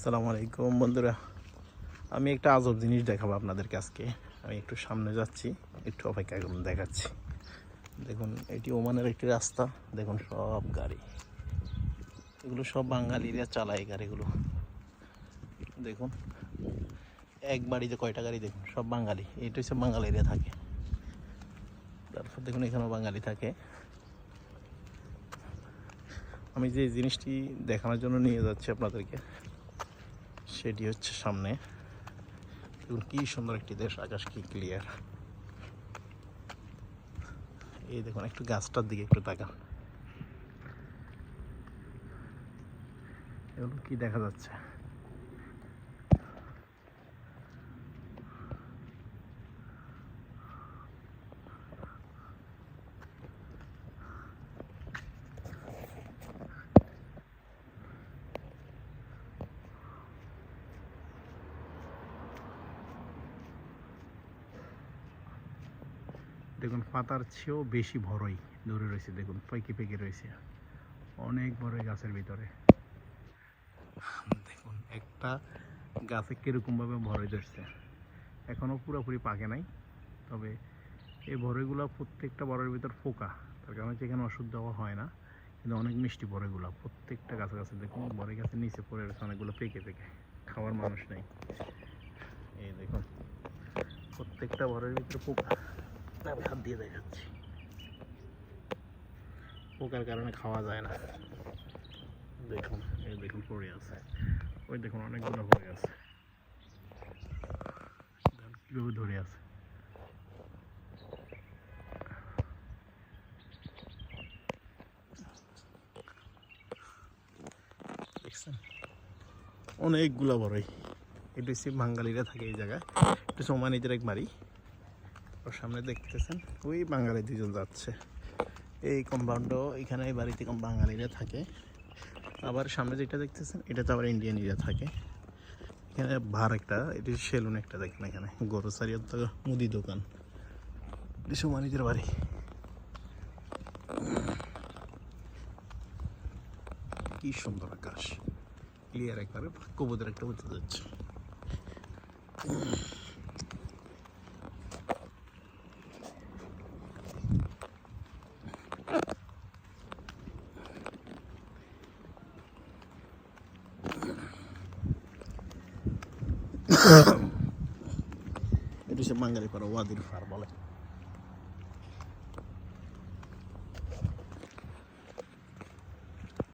আসসালামু আলাইকুম, বন্ধুরা। আমি একটা আজব জিনিস দেখাবো আপনাদেরকে আজকে। আমি একটু সামনে যাচ্ছি, একটু অপেক্ষা করুন, দেখাচ্ছি। দেখুন, এটি ওমানের একটি রাস্তা। দেখুন, সব গাড়ি। এগুলো সব বাঙালিরা চালায় গাড়িগুলো। দেখুন, এক বাড়িতে কয়টা গাড়ি দেখুন, সব বাঙালি। এটা হচ্ছে বাঙালিরা থাকে। তারপর দেখুন, এখানেও বাঙালি থাকে। আমি যে জিনিসটি দেখানোর জন্য নিয়ে যাচ্ছি আপনাদেরকে সেটি হচ্ছে সামনে। দেখুন, কি সুন্দর একটি দেশ, আকাশ কি ক্লিয়ার এই দেখুন, একটু গাছটার দিকে একটু তাকান। এগুলো কি দেখা যাচ্ছে। দেখুন, পাতার চেয়েও বেশি বড়ই ধরে রয়েছে, দেখুন পেকে পেকে রয়েছে। অনেক বড় গাছের ভিতরে। দেখুন, একটা গাছে কীরকমভাবে ভরে ধরছে। এখনও পুরোপুরি পাকে নাই, তবে এই বড়ইগুলো প্রত্যেকটা বড়ের ভিতর পোকা। তার কারণে হচ্ছে এখানে ওষুধ দেওয়া হয় না, কিন্তু অনেক মিষ্টি বড়ইগুলো প্রত্যেকটা গাছে গাছে দেখুন বড়ই গাছের নিচে পড়ে রয়েছে অনেকগুলো পেকে পেকে, খাওয়ার মানুষ নেই। এই দেখুন, প্রত্যেকটা বড়ের ভিতরে পোকা। আমি হাত দিয়ে দেখাচ্ছি পোকার কারণে খাওয়া যায় না। দেখুন, এই দেখুন পড়ে আছে। ওই দেখুন, অনেকগুলো পড়ে আছে। কীভাবে ধরে আছে। অনেকগুলো বড়ই। এটা হচ্ছে বাঙালিরা থাকে এই জায়গায়। এটা হচ্ছে ওমানিদের এক বাড়ি সামনে দেখতেছেন, ওই বাঙালি দুজন যাচ্ছে। এই কম্পাউন্ডও এখানে এই বাড়িতে কম বাঙালিরা থাকে। আবার সামনে যেটা দেখতেছেন এটাতে আবার ইন্ডিয়ানিরা থাকে। এখানে ভার একটা, এটি সেলুন একটা দেখেন এখানে, গ্রোসারি তো মুদি দোকান। সুমানিদের বাড়ি। কি সুন্দর আকাশ। ক্লিয়ার একবারে কবুতর একটা উঠতে যাচ্ছে এটা সে মাঙ্গালি করা ওয়াদির ফার বলে